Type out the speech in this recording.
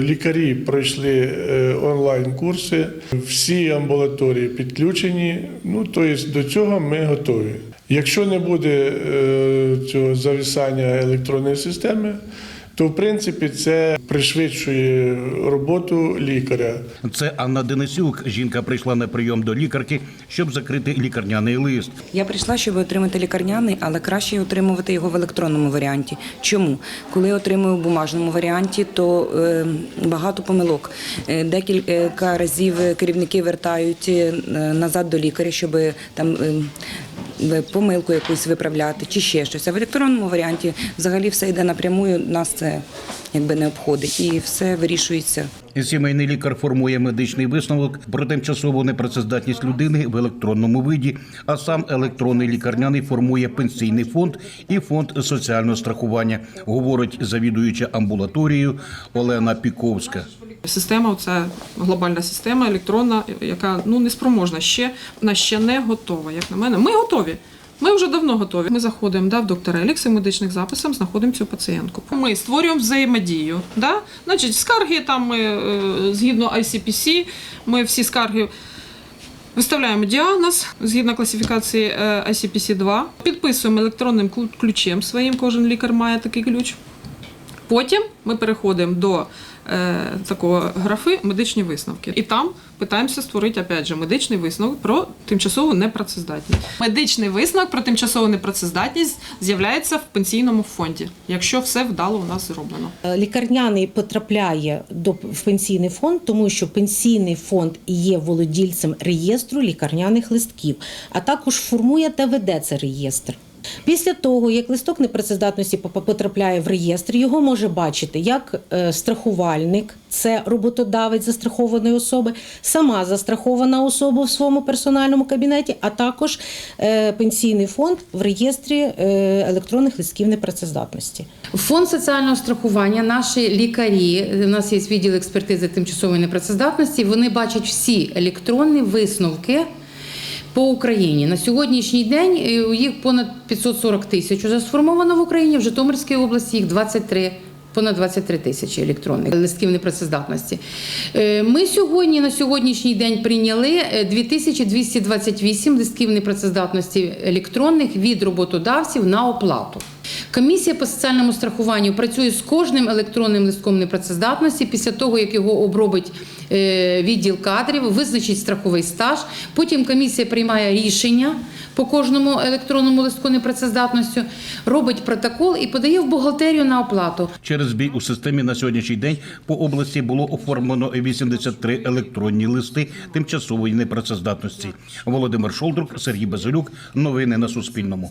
Лікарі пройшли е, онлайн-курси, всі амбулаторії підключені. Ну, тобто до цього ми готові. Якщо не буде е, цього зависання електронної системи, то в принципі це пришвидшує роботу лікаря. Це Анна Денисюк. Жінка прийшла на прийом до лікарки, щоб закрити лікарняний лист. Я прийшла, щоб отримати лікарняний, але краще отримувати його в електронному варіанті. Чому? Коли я отримую в бумажному варіанті, то е, багато помилок. Е, декілька разів керівники вертають е, назад до лікаря, щоб там. Помилку якусь виправляти чи ще щось. А в електронному варіанті взагалі все йде напрямую, нас це якби не обходить і все вирішується Сімейний лікар формує медичний висновок про тимчасову непрацездатність людини в електронному виді, а сам електронний лікарняний формує пенсійний фонд і фонд соціального страхування, говорить завідуюча амбулаторією Олена Піковська. Система це глобальна система електронна, яка ну не спроможна ще вона ще не готова. Як на мене, ми готові. Ми вже давно готові. Ми заходимо да, в доктора Елікс і медичних записом, знаходимо цю пацієнтку. Ми створюємо взаємодію. Да? Значить, скарги там ми е, згідно ICPC, ми всі скарги. Виставляємо діагноз згідно класифікації е, ICPC-2, підписуємо електронним ключем своїм, кожен лікар має такий ключ. Потім ми переходимо до е, такого графи медичні висновки. І там питаємося створити опять же, медичний висновок про тимчасову непрацездатність. Медичний висновок про тимчасову непрацездатність з'являється в пенсійному фонді, якщо все вдало у нас зроблено. Лікарняний потрапляє до в пенсійний фонд, тому що пенсійний фонд є володільцем реєстру лікарняних листків, а також формує та веде цей реєстр. Після того, як листок непрацездатності потрапляє в реєстр, його може бачити як е, страхувальник, це роботодавець застрахованої особи, сама застрахована особа в своєму персональному кабінеті, а також е, пенсійний фонд в реєстрі е, електронних листків непрацездатності. Фонд соціального страхування, наші лікарі, у нас є відділ експертизи тимчасової непрацездатності. Вони бачать всі електронні висновки по Україні. На сьогоднішній день е, їх понад 540 тисяч вже сформовано в Україні. В Житомирській області їх 23 Понад 23 тисячі електронних листків непрацездатності. Е, Ми сьогодні на сьогоднішній день прийняли е, 2228 листків непрацездатності електронних від роботодавців на оплату. Комісія по соціальному страхуванню працює з кожним електронним листком непрацездатності після того, як його обробить е, відділ кадрів, визначить страховий стаж. Потім комісія приймає рішення по кожному електронному листку непрацездатності, робить протокол і подає в бухгалтерію на оплату. Через збій у системі на сьогоднішній день по області було оформлено 83 електронні листи тимчасової непрацездатності. Володимир Шолдрук, Сергій Базилюк. Новини на Суспільному.